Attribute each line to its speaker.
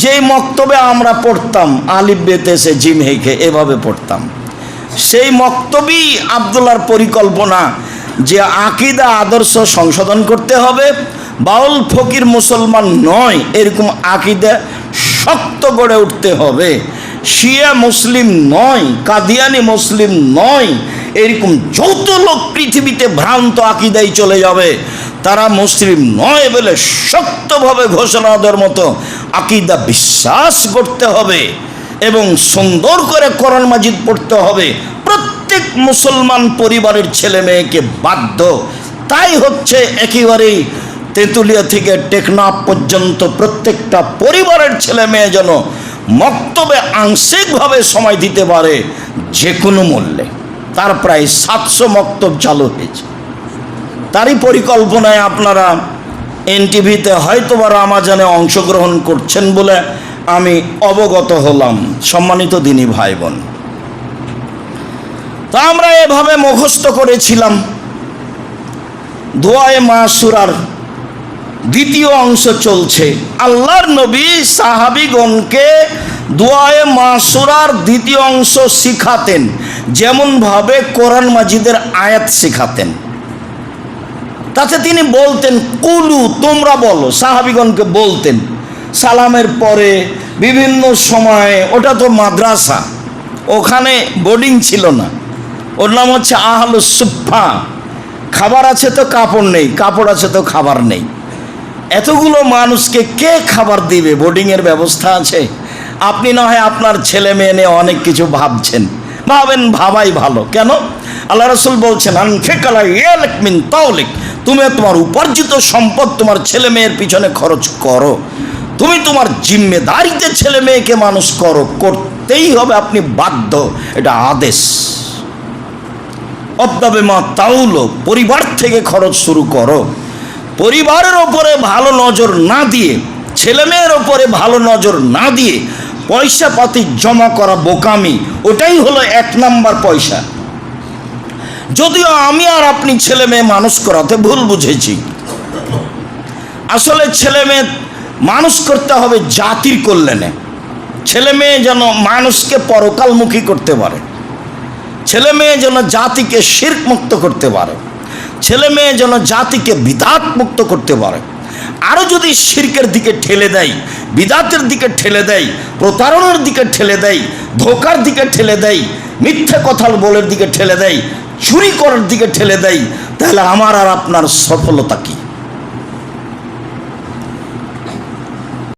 Speaker 1: যেই মক্তবে আমরা পড়তাম, আলিফ বেতেছে জিম হেকে এভাবে পড়তাম। সেই মক্তবই আবদুল্লার পরিকল্পনা যে আকিদা আদর্শ সংশোধন করতে হবে। বাউল ফকির মুসলমান নয়, এরকম আকিদা শক্ত গড়ে উঠতে হবে। শিয়া মুসলিম নয়, কাদিয়ানি মুসলিম নয় এরকম যত লোক পৃথিবীতে ভ্রান্ত আকিদাই চলে যাবে। তারা মুসলিম নয় বলে শক্তভাবে ঘোষণা দেওয়ার মতো আকিদা বিশ্বাস করতে হবে এবং সুন্দর করে কোরআন মাজিদ পড়তে হবে। প্রত্যেক মুসলমান পরিবারের ছেলে মেয়েকে বাধ্য। তাই হচ্ছে একেবারেই তেঁতুলিয়া থেকে টেকনাফ পর্যন্ত প্রত্যেকটা পরিবারের ছেলে মেয়ে যেন মক্তবে আংশিকভাবে সময় দিতে পারে, যে কোনো মূল্যে। তার প্রায় সাতশো মক্তব চালু হয়েছে। তারই পরিকল্পনায় আপনারা এনটিভিতে হয়তো বা রামাজানে অংশগ্রহণ করছেন বলে আমি অবগত হলাম, সম্মানিত দিনী ভাই বোন তা আমরা এভাবে মুখস্থ করেছিলাম। দোয়ায়ে মাসুরার দ্বিতীয় অংশ চলছে। আল্লাহর নবী সাহাবিগণকে দোয়ায়ে মাসুরার দ্বিতীয় অংশ শিখাতেন। যেমনভাবে কোরআন মাজিদের আয়াত শেখাতেন, তাতে তিনি বলতেন, কুলু, তোমরা বলো। সাহাবিগণকে বলতেন, সালামের পরে বিভিন্ন সময়ে, ওটা তো মাদ্রাসা, ওখানে বোর্ডিং ছিল না। ওর নাম হচ্ছে আহলু সুফা খাবার আছে তো কাপড় নেই, কাপড় আছে তো খাবার নেই। এতগুলো মানুষকে কে খাবার দিবে? বোর্ডিংয়ের ব্যবস্থা আছে? আপনি না হয় আপনার ছেলে মেয়ে নিয়ে অনেক কিছু ভাবছেন। ভাবেন ভাবাই ভালো। কেন? আল্লাহ রসুল বলছেন, আনফেকালা তাওলিক। তুমি তোমার উপার্জিত সম্পদ তোমার ছেলে মেয়ের পিছনে খরচ করো। তুমি তোমার জিম্মেদারিতে ছেলে মেয়েকে মানুষ করো। করতেই হবে, আপনি বাধ্য। এটা আদেশ। অদ্যাবে মা তাউলো পরিবার থেকে খরচ শুরু করো। পরিবারের ওপরে ভালো নজর না দিয়ে, ছেলে মেয়ের ওপরে ভালো নজর না দিয়ে পয়সা পাতি জমা করা বোকামি, ওটাই হলো এক নাম্বার পয়সা। যদিও আমি আর আপনি ছেলে মেয়ে মানুষ করাতে ভুল বুঝেছি। আসলে ছেলে মেয়ে মানুষ করতে হবে জাতির কল্যাণে। ছেলে মেয়ে যেন মানুষকে পরকালমুখী করতে পারে। ছেলে মেয়ে যেন জাতিকে শির্ক মুক্ত করতে পারে। ছেলে মেয়ে যেন জাতিকে বিদাত মুক্ত করতে পারে। আরও যদি শির্কের দিকে ঠেলে দেয়, বিদাতের দিকে ঠেলে দেয়, প্রতারণার দিকে ঠেলে দেয়, ধোকার দিকে ঠেলে দেয়, মিথ্যে কথাল বলের দিকে ঠেলে দেয়, চুরি করার দিকে ঠেলে দেয়, তাহলে আমার আর আপনার সফলতা কী?